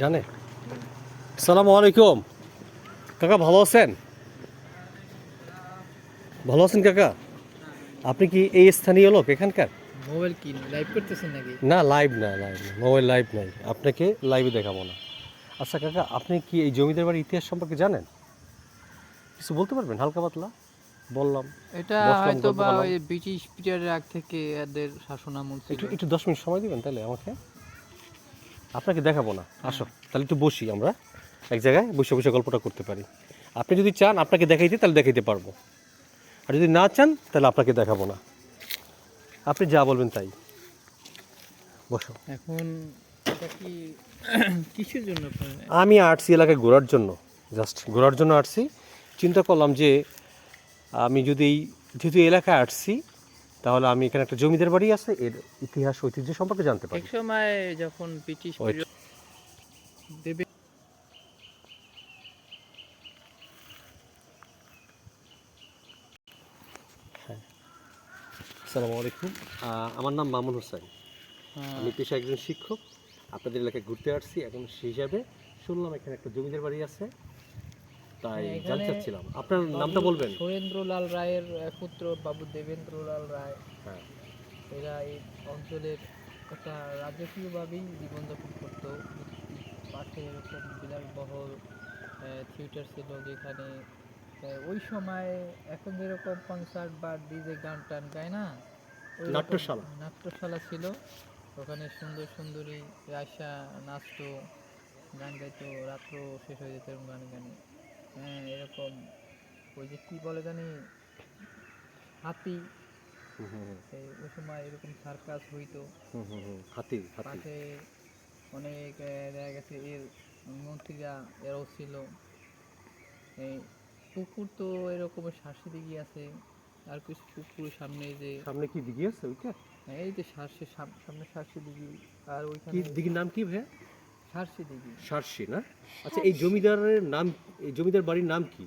জানে? আসসালামু আলাইকুম। কাকা ভালো আছেন? ভালো আছেন কাকা? আপনি কি এই স্থানীয় লোক এখানকার? মোবাইল কি লাইভ করতেছেন নাকি? না লাইভ না লাইভ না মোবাইল লাইভ নাই। আপনাকে লাইভে দেখাবো না। আচ্ছা কাকা আপনি কি এই জমিদার বাড়ির ইতিহাস সম্পর্কে জানেন? কিছু বলতে পারবেন? হালকা পাতলা? বললাম। এটা হয়তো বা ওই ব্রিটিশ পিরিয়ডের আগ থেকে এদের শাসন আমল ছিল। একটু একটু দশ মিনিট সময় দিবেন তাহলে আমাকে? আপনাকে দেখাবো না। আসো তাহলে একটু বসি আমরা। এক জায়গায় বসে বসে গল্পটা করতে পারি। আপনি যদি চান আপনাকে দেখাইতে তাহলে দেখাইতে পারব। আর যদি না চান তাহলে আপনাকে দেখাবো না। আপনি যা বলবেন তাই। বসো। এখন কিসের জন্য আমি আসছি এলাকায় ঘোরার জন্য জাস্ট ঘোরার জন্য আসছি চিন্তা করলাম যে আমি যদি যেহেতু এলাকায় আসছি তাহলে আমি এখানে একটা জমিদার বাড়ি আছে এর ইতিহাস ঐতিহ্য সম্পর্কে জানতে পারি। এক সময় যখন ব্রিটিশ দেবে আসসালামু আলাইকুম। আমার নাম মামুন হোসেন। হ্যাঁ, আমি পেশা একজন শিক্ষক। আপনাদের এলাকায় ঘুরতে আসছি। এখন সেই হিসাবে শুনলাম এখানে একটা জমিদার বাড়ি আছে। তাই হ্যাঁ, জানতে চাচ্ছিলাম। আপনার নামটা বলবেন? সুরেন্দ্রলাল রায়ের পুত্র বাবু দেবেন্দ্রলাল রায়। হ্যাঁ। এরা এই অঞ্চলের একটা রাজকীয়ভাবেই জীবনযাপন করতো। পাশে এরকম বিলাসবহল থিয়েটার ছিল যেখানে ওই সময় এখন যেরকম কনসার্ট বা ডিজে গান টান গায় না নাট্যশালা। নাট্যশালা ছিল। ওখানে সুন্দর সুন্দরী আয়সা নাচতো গান গাইতো রাত্র শেষ হয়ে যেত এরকম গান গানে। হ্যাঁ এরকম। ওই যে কী বলে জানি? হাতি। এই ওই সময় এরকম সার্কাস হইতো। হাতি পাশে অনেক দেখা গেছে এর মন্ত্রীরা এরাও ছিল। এই পুকুর তো এরকম শাসি দিঘি আছে। আর কিছু পুকুর সামনে যে সামনে কি দিঘি আছে ওইটা? এই যে শার্সি সামনে শার্সি দিঘি। আর ওইখানে দিঘির নাম কি ভাইয়া? সারসি না? আচ্ছা এই জমিদারের নাম এই জমিদার বাড়ির নাম কি?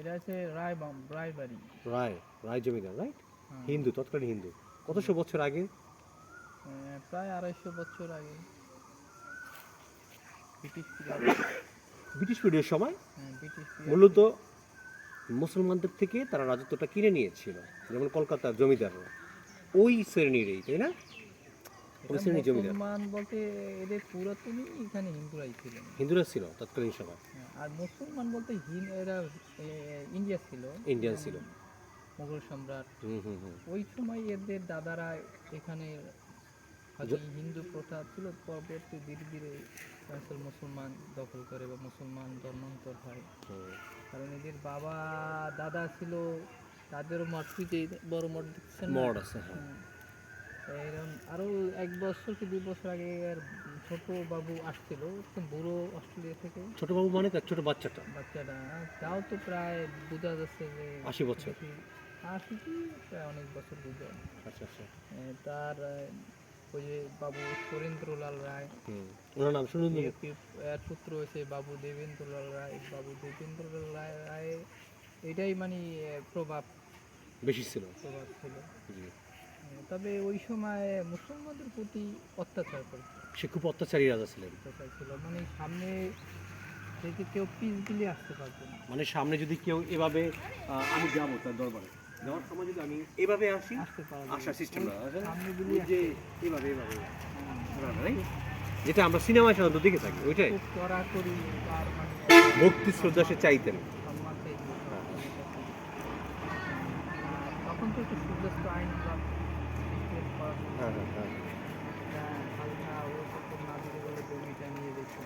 এটা হচ্ছে রায় বাম রায়বাড়ি। রায় রায় জমিদার রাইট? হ্যাঁ। হিন্দু তৎকালীন হিন্দু। কতশো বছর আগে? প্রায় আড়াইশো বছর আগে। ব্রিটিশ ব্রিটিশ সময়? হ্যাঁ, মূলত মুসলমানদের থেকে তারা রাজত্বটা কিনে নিয়েছিল যেমন কলকাতার জমিদাররা। ওই শ্রেণীরই তাই না? শ্রেণির জমিদার। মুসলমান বলতে এদের পুরাতনই এখানে হিন্দুরাই ছিলেন। হিন্দুরা ছিল তৎকালীন সময়। হ্যাঁ, আর মুসলমান বলতে হিন এরা ইন্ডিয়া ছিল। ইন্ডিয়ান ছিল। মুঘল সম্রাট। হুম হুম হুম। ওই সময় এদের দাদারা এখানে হিন্দু প্রথা ছিল পরবর্তী ধীরে ধীরে আসল মুসলমান দখল করে বা মুসলমান ধর্মান্তর হয়। কারণ এদের বাবা দাদা ছিল তাদেরও মঠ যে বড় মঠ দেখছেন? মড আছে হ্যাঁ। হুম। এরকম আরও এক বছর কি দুই বছর আগে আর ছোট বাবু আসছিল বুড়ো অস্ট্রেলিয়া থেকে। ছোট বাবু মানে তার ছোট বাচ্চাটা? বাচ্চাটা তাও তো প্রায় বোঝা যাচ্ছে যে আশি বছর। আশি কি প্রায় অনেক বছর বুঝে। আচ্ছা আচ্ছা। তার ওই যে বাবু সুরেন্দ্রলাল রায়। ওনার নাম এর পুত্র হয়েছে বাবু দেবেন্দ্রলাল রায়। বাবু দেবেন্দ্রলাল রায় রায় এটাই মানে প্রভাব। বেশি ছিল। প্রভাব ছিল। তবে ওই সময় মুসলমানদের প্রতি অত্যাচার করত সে খুব অত্যাচারী রাজা ছিলেন। অত্যাচার ছিল। মানে সামনে থেকে কেউ পিস দিলে আসতে পারতো না। মানে সামনে যদি কেউ এভাবে আমি যাব তার দরবারে। যাওয়ার সময় যদি আমি এভাবে আসি আসতে পারা আসার সিস্টেম? সামনে দিলে যে এভাবে এভাবে। যেটা আমরা সিনেমায় সাধারণত দেখে থাকি ওইটাই। আর মানে ভক্তি শ্রদ্ধা সে চাইতেন সম্মান চাইতো তখন তো একটু সূর্যাস্ত আইন বা বিশেষ করা হতো। হ্যাঁ হ্যাঁ হ্যাঁ এটা হালকা ও সকল না দিতে বলে জমিটা নিয়ে দেখতো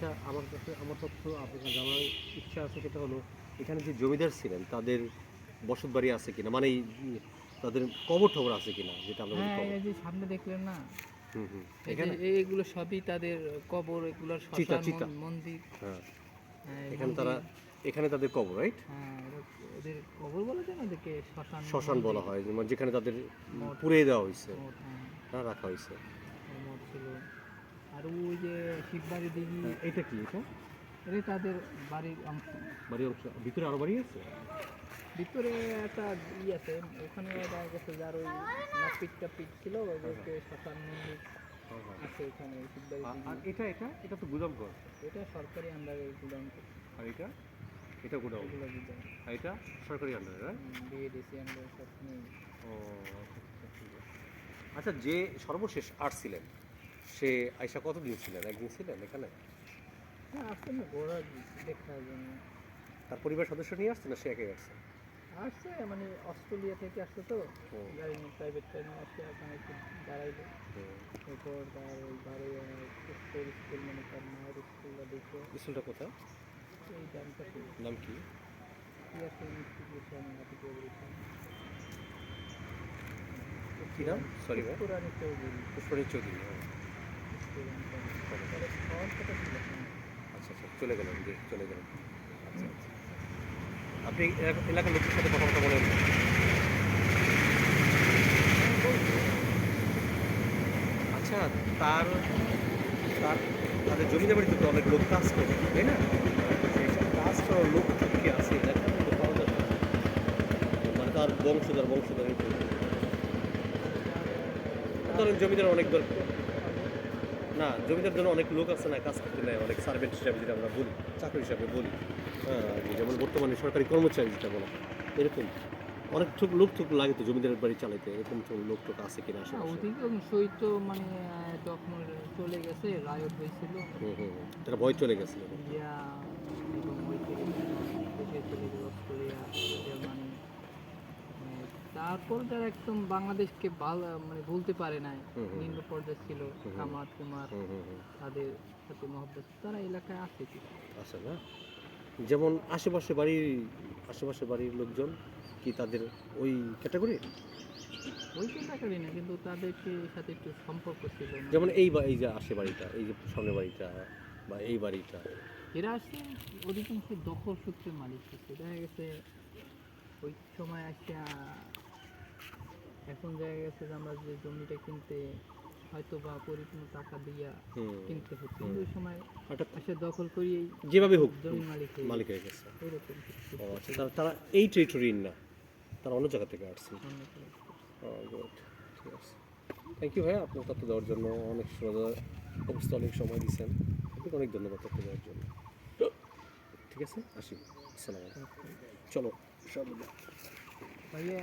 ও আচ্ছা আমার কাছে আমার তথ্য আপনার জানার ইচ্ছা আছে সেটা হলো এখানে যে জমিদার ছিলেন তাদের বসত বাড়ি আছে কিনা? মানে তাদের কবর টবর আছে কিনা যেটা আমরা হ্যাঁ এই যে সামনে দেখলেন না? হুম হুম। এখানে? এইগুলো সবই তাদের কবর এগুলোর চিতা, শ্মশান মন্দির। হ্যাঁ। হ্যাঁ, এখানে তারা এখানে তাদের কবর রাইট? হ্যাঁ ওদের কবর বলা যায় না ওদেরকে শ্মশান শ্মশান বলা হয় যেখানে তাদের। পুড়িয়ে দেওয়া হয়েছে হ্যাঁ, রাখা হয়েছে। আর ওই যে শিববাড়ি দিঘি এটা কি এটা? এটা তাদের বাড়ির অংশ। বাড়ি অংশ। ভিতরে আরও বাড়ি আছে? ভিতরে একটা ই আছে ওখানে দেখা গেছে যার ওই নাপিট টাপিট ছিল ওদেরকে শ্মশান মন্দির আছে ওখানে শিববাড়ি আর- এটা এটা? এটা তো গুদাম ঘর। এটা সরকারি আন্ডারে গুদাম আর এটা? এটা গুদাম। আর এটা? সরকারি আন্ডারে রাইট বিএডিসি আন্ডার সব ও আচ্ছা, আচ্ছা। আচ্ছা যে সর্বশেষ আসছিলেন সে আয়সা কতদিন ছিলেন? একদিন ছিলেন এখানে? হ্যাঁ আসছে না ঘোরা দেখার জন্য তার পরিবার সদস্য নিয়ে আসছে না সে একাই আসছে? আসছে মানে অস্ট্রেলিয়া থেকে আসছে তো। গাড়ি নিয়ে প্রাইভেট নিয়ে আসছে ওখানে একটু দাঁড়াইলো। এরপর তার ওই বারো উত্তর স্কুল মানে তার মায়ের স্কুলটা দেখে। স্কুলটা কোথায়? এই কি নাম কি? কি নাম? সরি ভাই পুরানি চৌধুরী। পুষ্পনী চৌধুরী হ্যাঁ। আচ্ছা আচ্ছা চলে গেলেন যে চলে গেলেন আচ্ছা আচ্ছা। আপনি এলাকা- এলাকার লোকের সাথে কথাবার্তা বলেন। আচ্ছা তার তার তাদের জমিতে বাড়িতে তো অনেক লোক কাজ করে, তাই না? কাজ করার লোক কি আছে? এলাকার মধ্যে পাওয়া যাবে? মানে তার বংশধর বংশধর। ধরেন জমিদার অনেক দর না জমিদার জন্য অনেক লোক আছে না কাজ করতে নেয় অনেক সার্ভেন্ট হিসাবে যেটা আমরা বলি চাকরি হিসাবে বলি। হ্যাঁ যেমন বর্তমানে সরকারি কর্মচারী যেটা বলা এরকম। অনেক ঠুক লোক ঠুক লাগে তো জমিদারের বাড়ি চালাইতে এরকম তো লোক টোক আছে কিনা আশেপাশে? অধিকাংশই তো মানে তখন চলে গেছে রায়ত হয়েছিল। হুম হুম হুম। তারা ভয় চলে গেছিল। ইন্ডিয়া এবং ওই থেকে চলে গেল অস্ট্রেলিয়া জার্মানি। মানে তারপর যারা একদম বাংলাদেশকে ভালো মানে ভুলতে পারে নাই। নিম্ন পর্যায়ে ছিল কুমার হুম তাদের সাথে মহব্বত তারা এলাকায় আছে কি? আছে না? যেমন আশেপাশে বাড়ির আশেপাশে বাড়ির লোকজন কি তাদের ওই ক্যাটাগরি? ওই এলাকারই না কিন্তু তাদেরকে সাথে একটু সম্পর্ক ছিল যেমন এই এই যে আশে বাড়িটা এই যে সামনে বাড়িটা বা এই বাড়িটা। এরা আসছে অধিকাংশ দখল সূত্রে মালিক হচ্ছে। দেখা গেছে ওই সময় আসছে এখন দেখা গেছে যে আমরা যে জমিটা কিনতে হয়তো বা পরিপূর্ণ টাকা দিয়া কিনতে হচ্ছে। কিন্তু ওই সময় হঠাৎ এসে দখল করিয়েই যেভাবে হোক জমি মালিক হয়ে মালিক হয়ে গেছে। এরকম কিছু ও আচ্ছা তারা তারা এই টেরিটরির না তারা অন্য জায়গা থেকে আসছে। গুড ঠিক আছে। থ্যাংক ইউ ভাইয়া আপনার তথ্য দেওয়ার জন্য অনেক অবস্থা অনেক সময় দিচ্ছেন আপনাকে অনেক ধন্যবাদ তথ্য দেওয়ার জন্য। ঠিক আছে আসি। আসসালামু আলাইকুম। চলো সব ভাইয়া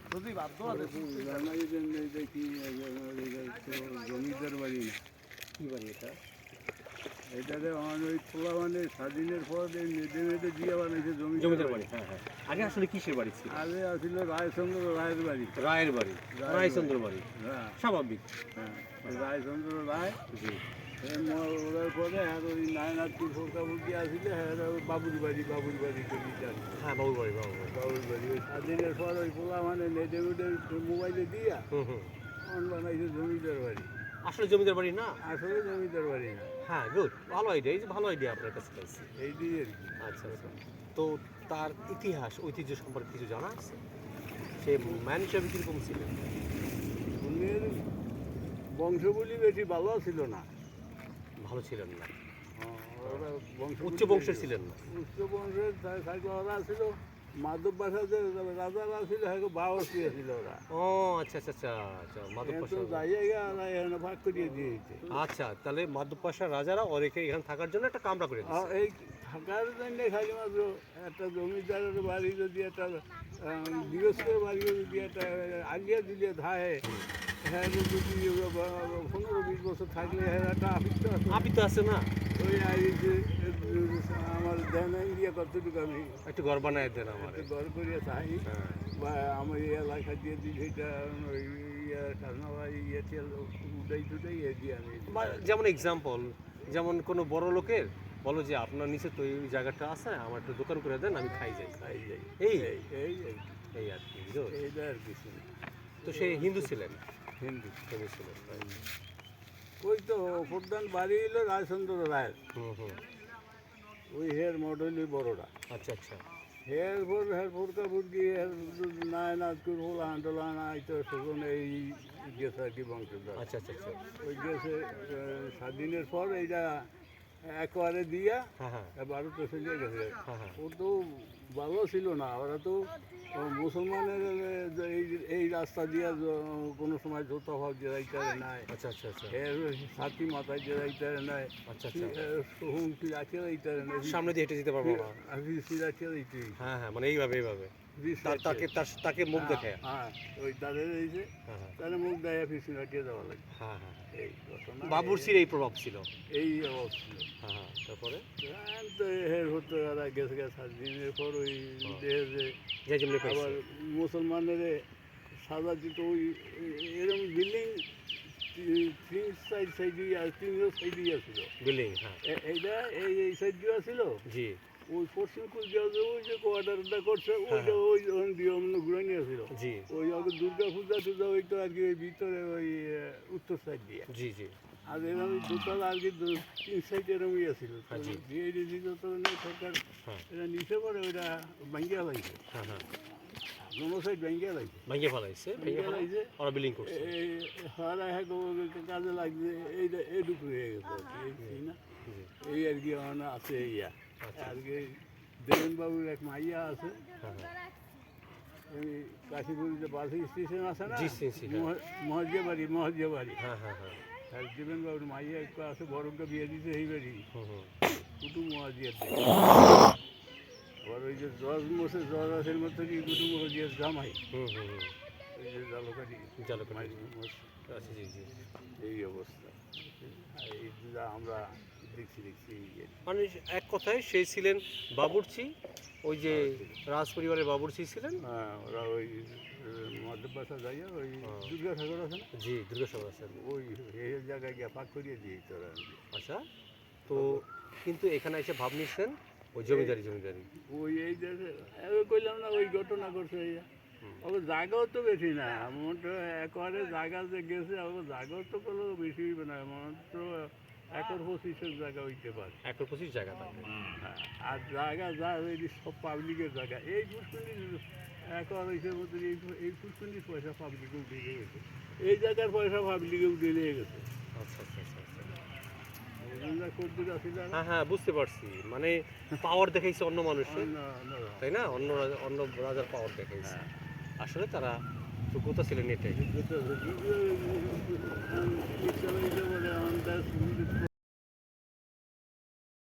জমিদার বাড়ি না কী বাড়ি এটা এটাতে আমার ওই খোলা মানে স্বাধীনের পর মেদে মেদে দিয়ে বানাইছে জমিদার জমিদার বাড়ি হ্যাঁ হ্যাঁ। আগে আসলে কিসের বাড়ি ছিল? আগে আসছিল রায়চন্দ্র রায়ের বাড়ি রায়ের বাড়ি। রায়চন্দ্র বাড়ি। হ্যাঁ। স্বাভাবিক। হ্যাঁ রায়চন্দ্র রায় জি। পরে হ্যাঁ ওই আসলে হ্যাঁ বাবুর বাড়ি বাবুর বাড়ি হ্যাঁ বাবুর বাড়ি বাবুর বাড়ি বাবুর বাড়ি ওই স্বাধীনের পর ওই মানে নেটে মোবাইলে দিয়া। বানাইছে জমিদার বাড়ি আসলে জমিদার বাড়ি না? আসলে জমিদার বাড়ি না। হ্যাঁ গুড ভালো আইডিয়া এই যে ভালো আইডিয়া আপনার কাছে পাইছি। এই দিয়ে আচ্ছা আচ্ছা। তো তার ইতিহাস ঐতিহ্য সম্পর্কে কিছু জানা আছে? সে ম্যান হিসাবে কীরকম ছিলেন বংশগুলি বেশি ভালো ছিল না। ভালো ছিলেন না। উচ্চ বংশের ছিলেন না। উচ্চ বংশের ওরা ছিল মাধব বাসাতে রাজারা ছিল হ্যাঁ বাবর ছিল ওরা। ও আচ্ছা আচ্ছা আচ্ছা আচ্ছা মাধব পাশা। জায়গা ওরা এখানে ভাগ করিয়ে দিয়েছে। আচ্ছা তাহলে মাধব পাশা রাজারা ওরেকে এখানে থাকার জন্য একটা কামরা করে এই থাকার জন্য খালি মাত্র একটা জমিদারের বাড়ি যদি একটা গৃহস্থের বাড়ি যদি একটা আলিয়া দিলে থাকে হ্যাঁ যদি পনেরো বিশ বছর থাকলে হ্যাঁ তো আছে। আপনি তো আছে না? ওই আমার দেন কতটুকু আমি। একটু ঘর বানায় দেন আমার। একটা ঘর করিয়া চাই। বা আমার এই এলাকা দিয়ে দিই সেটা ইয়ে ইয়ে যেমন এক্সাম্পল যেমন কোনো বড় লোকের বলো যে আপনার নিচে তো এই জায়গাটা আছে আমার একটু দোকান করে দেন আমি খাই যাই। খাই যাই। এই? এই এই এই। এই আর কি এইটা আর কিছু তো সে হিন্দু ছিলেন? হিন্দু ছিলেন ওই তো প্রধান বাড়ি হলো রায়চন্দ্র রায়ের। ওই হের মডেলই বড়টা। আচ্ছা আচ্ছা। হের পর হের ফুরকা ফুরকি হের নায় নাচ করে হলো আন্দোলন আইতো সেজন এই গেছে আর কি বংশধর। আচ্ছা আচ্ছা আচ্ছা। ওই গেছে স্বাধীনের পর এইটা একবারে দিয়া হ্যাঁ হ্যাঁ। এবারও তো গেছে। হ্যাঁ হ্যাঁ। ও তো ভালো ছিল না। ওরা তো মুসলমানের এই এই রাস্তা দিয়ে য- কোনো সময় জোতা ভাব জেরাইতে নাই। আচ্ছা আচ্ছা আচ্ছা। এর ছাতি মাথায় জেরাইতে নাই। আচ্ছা আচ্ছা। দিতে সামনে দিয়ে হেঁটে যেতে পারব না হ্যাঁ হ্যাঁ মানে এইভাবে এইভাবে। তাকে তাকে মুখ দেখে? হ্যাঁ ওই তাদের এই যে হ্যাঁ হ্যাঁ। তাহলে মুখ দেয় পিছনে রাখিয়ে দেওয়া লাগে। হ্যাঁ হ্যাঁ এই ঘটনা। এই প্রভাব ছিল? এই হ্যাঁ হ্যাঁ তারপরে? তো হতো এরা গেছে গেছে সাত দিনের পর ওই দেহে যে আবার মুসলমানের সাদা দিত ওই এরকম বিল্ডিং তিন সাইড সাইডই আর তিনশো সাইডই আছিল বিল্ডিং হ্যাঁ। এইটা এই এই সাইড দিয়ে আছিল জি। ওই পশ্চিম কুচ দিয়ে ওই যে কোয়ার্টারটা করছে ওইটা ওই ওখান দিয়ে অন্য ঘুরে নিয়েছিল জি। ওই আগে দুর্গা পূজা টুজা ওই তো আর কি ওই ভিতরে ওই উত্তর সাইড দিয়ে। জি জি। আর এরকম দুতলা আর কি তিন সাইড এরকম ইয়ে ছিল হ্যাঁ, দিয়ে সরকার হ্যাঁ। এটা নিচে পরে ওইটা ভাঙ্গিয়া লাগছে হ্যাঁ হ্যাঁ। দোনো সাইড ভাঙ্গিয়া লাগছে ভেঙে ফেলাইছে ভেঙে ভাঙ্গিয়া ওরা বিল্ডিং করছে। এই হারা হ্যাঁ কাজে লাগছে এইটা এইটুকু হয়ে গেছে। এই না। এই আর কি আমার আছে ইয়া আচ্ছা। আর কি দেবেন বাবুর এক মাইয়া আছে। হ্যাঁ কাশীপুর যে বাস স্টেশন আছে না? হ্যাঁ। মহাজিয়া বাড়ি মহাজিয়া বাড়ি হ্যাঁ হ্যাঁ হ্যাঁ। আর দেবেন বাবুর মাইয়া একটু আছে বড়কে বিয়ে দিতে এই বাড়ি কুটুম মহাজিয়ার আবার ওই যে জজ মোসে জজ আছে মতো কি কুটুম মহাজিয়ার জামাই? হুম হুম ওই যে জালকাটি জালো মাই মোস আচ্ছা এই অবস্থা। এই আমরা দেখছি দেখছি। মানে এক কথায় সে ছিলেন বাবুর্চি ওই যে রাজ পরিবারের বাবুর্চি ছিলেন? হ্যাঁ ওরা ওই মধ্যবাসা যাইয়া ওই হ্যাঁ। দুর্গা ঠাকুর আছে না? জি দুর্গাসভা আছেন ওই এই জায়গায় গিয়ে পাক করিয়ে দিয়ে তোরা আচ্ছা তো কিন্তু এখানে এসে ভাব নিচ্ছেন ওই জমিদারি জমিদারি। ওই এই যে কইলাম না ওই ঘটনা করছে ওর জায়গাও তো বেশি না মোট একবারে জায়গা যে গেছে ওর জায়গাও তো কোনো বেশি না মাত্র একর পঁচিশের জায়গা হইতে পারে। একর পঁচিশ জায়গা থাকে হ্যাঁ, আর জায়গা যা এই সব পাবলিকের জায়গা এই পুষ্করণী একর হয়েছে মতো এই এই পয়সা পাবলিকে উঠে গেছে। এই জায়গার পয়সা পাবলিকে উঠে নিয়ে গেছে। আচ্ছা আচ্ছা আচ্ছা আচ্ছা। হ্যাঁ হ্যাঁ বুঝতে পারছি। মানে পাওয়ার দেখাইছে অন্য মানুষের তাই না? অন্য অন্য রাজার পাওয়ার দেখাইছে। আসলে তারা যোগ্যতা ছিলেন এটাই